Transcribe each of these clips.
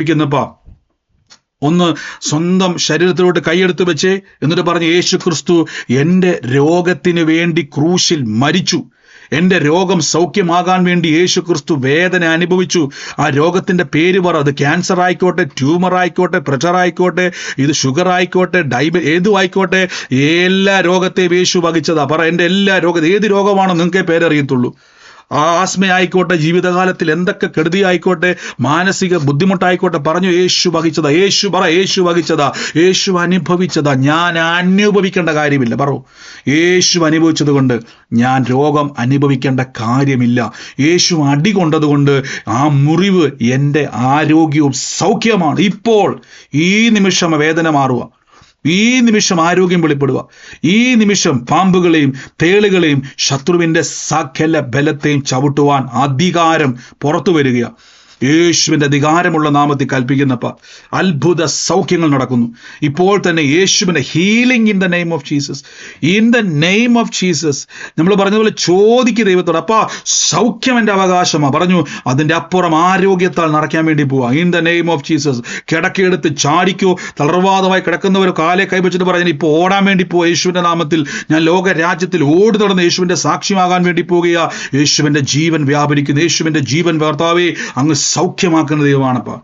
പ്പിക്കുന്നപ്പാ ഒന്ന് സ്വന്തം ശരീരത്തിലോട്ട് കൈയെടുത്ത് വെച്ചേ എന്നിട്ട് പറഞ്ഞ് യേശു ക്രിസ്തു എന്റെ രോഗത്തിന് വേണ്ടി ക്രൂശിൽ മരിച്ചു. എന്റെ രോഗം സൗഖ്യമാകാൻ വേണ്ടി യേശു ക്രിസ്തു വേദന അനുഭവിച്ചു. ആ രോഗത്തിന്റെ പേര് പറ. അത് ക്യാൻസർ ആയിക്കോട്ടെ ട്യൂമർ ആയിക്കോട്ടെ പ്രഷർ ആയിക്കോട്ടെ ഇത് ഷുഗർ ആയിക്കോട്ടെ ഡയബ ഏതും ആയിക്കോട്ടെ എല്ലാ രോഗത്തെയും യേശു വഹിച്ചതാ. പറ എന്റെ എല്ലാ രോഗം ഏത് രോഗമാണോ നിങ്ങൾക്കേ പേരറിയത്തുള്ളൂ. ആ ആസ്മ ആയിക്കോട്ടെ ജീവിതകാലത്തിൽ എന്തൊക്കെ കെടുതി ആയിക്കോട്ടെ മാനസിക ബുദ്ധിമുട്ടായിക്കോട്ടെ പറഞ്ഞു യേശു വഹിച്ചതാ. യേശു പറ യേശു വഹിച്ചതാ. യേശു അനുഭവിച്ചതാ. ഞാൻ അനുഭവിക്കേണ്ട കാര്യമില്ല. പറ. യേശു അനുഭവിച്ചത് കൊണ്ട് ഞാൻ രോഗം അനുഭവിക്കേണ്ട കാര്യമില്ല. യേശു അടി കൊണ്ടതുകൊണ്ട് ആ മുറിവ് എന്റെ ആരോഗ്യവും സൗഖ്യമാണ്. ഇപ്പോൾ ഈ നിമിഷം വേദന മാറുക. ഈ നിമിഷം ആരോഗ്യം വെളിപ്പെടുക. ഈ നിമിഷം പാമ്പുകളെയും തേളുകളെയും ശത്രുവിന്റെ സകല ബലത്തെയും ചവിട്ടുവാൻ അധികാരം പുറത്തു വരിക യേശുവിന്റെ അധികാരമുള്ള നാമത്തിൽ കൽപ്പിക്കുന്നപ്പ അത്ഭുത സൗഖ്യങ്ങൾ നടക്കുന്നു. ഇപ്പോൾ തന്നെ യേശുവിന്റെ healing in the name of Jesus in the name of Jesus നമ്മൾ പറഞ്ഞതുപോലെ ചോദിക്കുക ദൈവത്തോട് അപ്പാ സൗഖ്യം എന്റെ അവകാശമാണ് പറഞ്ഞു അതിന്റെ അപ്പുറം ആരോഗ്യത്താൽ നടക്കാൻ വേണ്ടി പോവാ. In the name of Jesus കിടക്കെടുത്ത് ചാടിക്കോ തളർവാദമായി കിടക്കുന്നവർ കാലെ കൈവച്ചിട്ട് പറഞ്ഞു ഇപ്പോൾ ഓടാൻ വേണ്ടി പോവാ. യേശുവിന്റെ നാമത്തിൽ ഞാൻ ലോക രാജ്യത്തിൽ ഓടി നടന്ന് യേശുവിന്റെ സാക്ഷ്യമാകാൻ വേണ്ടി പോവുകയാണ് യേശുവിന്റെ ജീവൻ വ്യാപരിക്കുന്നു. യേശുവിന്റെ ജീവൻ ഭർത്താവേ അങ്ങ് സൗഖ്യമാക്കുന്ന ദൈവമാണപ്പോൾ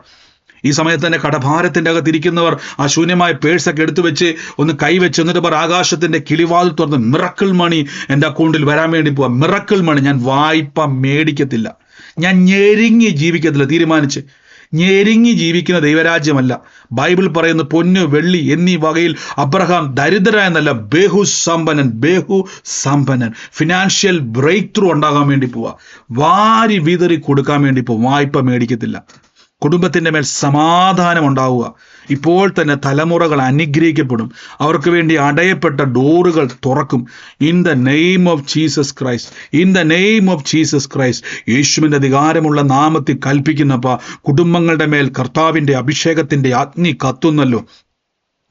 ഈ സമയത്ത് തന്നെ കടഭാരത്തിന്റെ അകത്തിരിക്കുന്നവർ ആ ശൂന്യമായ പേഴ്സൊക്കെ എടുത്തു വെച്ച് ഒന്ന് കൈവെച്ച് എന്നിട്ട് പറ ആകാശത്തിന്റെ കിളിവാതിൽ തുറന്ന് മിറക്കിൾ മണി എന്റെ അക്കൗണ്ടിൽ വരാൻ വേണ്ടി പോവാ. മിറക്കിൾ മണി ഞാൻ വായ്പ മേടിക്കത്തില്ല. ഞാൻ ഞെരുങ്ങി ജീവിക്കത്തില്ല. തീരുമാനിച്ച്. ഞെരുങ്ങി ജീവിക്കുന്ന ദൈവരാജ്യമല്ല. ബൈബിൾ പറയുന്ന പൊന്ന് വെള്ളി എന്നീ വകയിൽ അബ്രഹാം ദരിദ്ര എന്നല്ല ബേഹു സമ്പന്നൻ ബേഹു സമ്പന്നൻ ഫിനാൻഷ്യൽ ബ്രേക്ക് ത്രൂ ഉണ്ടാകാൻ വേണ്ടി പോവാ. വാരി വിതറി കൊടുക്കാൻ വേണ്ടി പോവാ. വായ്പ മേടിക്കത്തില്ല. കുടുംബത്തിന്റെ മേൽ സമാധാനം ഉണ്ടാവുക ഇപ്പോൾ തന്നെ തലമുറകൾ അനുഗ്രഹിക്കപ്പെടും. അവർക്ക് വേണ്ടി അടയപ്പെട്ട ഡോറുകൾ തുറക്കും. In the name of Jesus Christ in the name of Jesus Christ യേശുവിന്റെ അധികാരമുള്ള നാമത്തിൽ കൽപ്പിക്കുന്നപ്പോൾ കുടുംബങ്ങളുടെ മേൽ കർത്താവിന്റെ അഭിഷേകത്തിന്റെ അഗ്നി കത്തുന്നല്ലോ.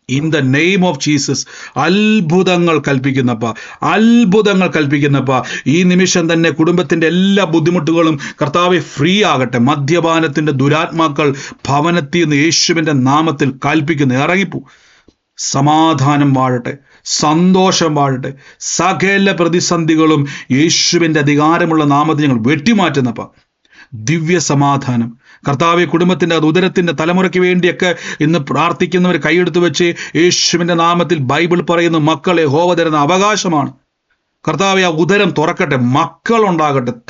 In the name of Jesus അത്ഭുതങ്ങൾ കൽപ്പിക്കുന്നപ്പ അത്ഭുതങ്ങൾ കൽപ്പിക്കുന്നപ്പ. ഈ നിമിഷം തന്നെ കുടുംബത്തിന്റെ എല്ലാ ബുദ്ധിമുട്ടുകളും കർത്താവെ ഫ്രീ ആകട്ടെ. മദ്യപാനത്തിന്റെ ദുരാത്മാക്കൾ ഭവനത്തിൽ നിന്ന് യേശുവിന്റെ നാമത്തിൽ കൽപ്പിക്കുന്നു. ഇറങ്ങിപ്പോ. സമാധാനം വാഴട്ടെ. സന്തോഷം വാഴട്ടെ. സകല പ്രതിസന്ധികളും യേശുവിന്റെ അധികാരമുള്ള നാമത്തിൽ ഞങ്ങൾ വെട്ടിമാറ്റുന്നപ്പ. ദിവ്യ സമാധാനം കർത്താവ് കുടുംബത്തിന്റെ അത് ഉദരത്തിന്റെ തലമുറയ്ക്ക് വേണ്ടിയൊക്കെ ഇന്ന് പ്രാർത്ഥിക്കുന്നവർ കൈയെടുത്ത് വെച്ച് യേശുവിന്റെ നാമത്തിൽ ബൈബിൾ പറയുന്ന മക്കളെ ഹോവ തരുന്ന അവകാശമാണ്. കർത്താവെ ആ ഉദരം തുറക്കട്ടെ.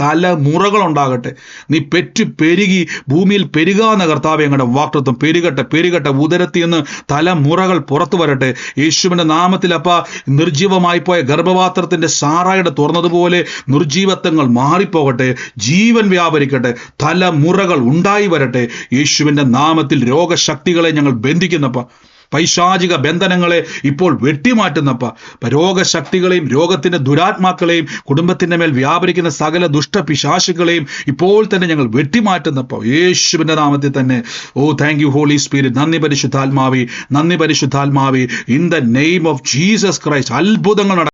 തലമുറകൾ ഉണ്ടാകട്ടെ നീ പെറ്റു പെരുകി ഭൂമിയിൽ പെരുകാന്ന കർത്താവ് ഞങ്ങളുടെ വാക്തത്വം പെരുകട്ടെ പെരുകട്ടെ. ഉദരത്തിൽ നിന്ന് തലമുറകൾ പുറത്തു വരട്ടെ. യേശുവിന്റെ നാമത്തിൽ അപ്പ നിർജീവമായി പോയ ഗർഭപാത്രത്തിന്റെ സാറായുടെ തുറന്നതുപോലെ നിർജീവത്വങ്ങൾ മാറിപ്പോകട്ടെ. ജീവൻ വ്യാപരിക്കട്ടെ. തലമുറകൾ ഉണ്ടായി വരട്ടെ. യേശുവിന്റെ നാമത്തിൽ രോഗശക്തികളെ ഞങ്ങൾ ബന്ധിക്കുന്നപ്പ. പൈശാചിക ബന്ധനങ്ങളെ ഇപ്പോൾ വെട്ടിമാറ്റുന്നപ്പ രോഗശക്തികളെയും രോഗത്തിന്റെ ദുരാത്മാക്കളെയും കുടുംബത്തിന്റെ മേൽ വ്യാപരിക്കുന്ന സകല ദുഷ്ടപിശാശുകളെയും ഇപ്പോൾ തന്നെ ഞങ്ങൾ വെട്ടിമാറ്റുന്നപ്പ യേശുവിന്റെ നാമത്തിൽ തന്നെ. Oh thank you holy spirit നന്ദി പരിശുദ്ധാത്മാവി നന്ദി പരിശുദ്ധാത്മാവി. In the name of Jesus Christ അത്ഭുതങ്ങൾ